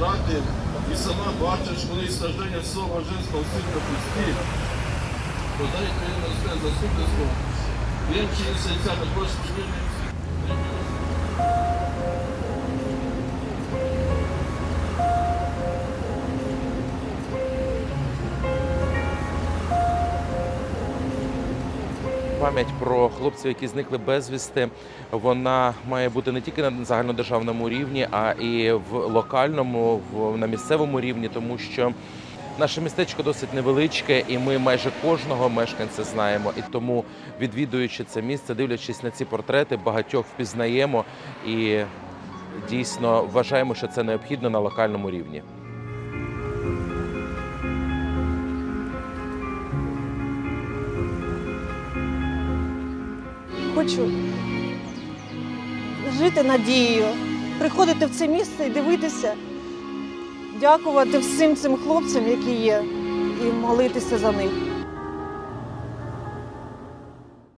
втрати, і сама бачиш, коли страждання всього женського сильно пусті, подай країну розказ заступництво, Вінчі і серця також спільні. Пам'ять про хлопців, які зникли безвісти, вона має бути не тільки на загальнодержавному рівні, а і в локальному, в на місцевому рівні, тому що наше містечко досить невеличке, і ми майже кожного мешканця знаємо. І тому, відвідуючи це місце, дивлячись на ці портрети, багатьох впізнаємо і дійсно вважаємо, що це необхідно на локальному рівні. Хочу жити надією, приходити в це місце і дивитися, дякувати всім цим хлопцям, які є, і молитися за них.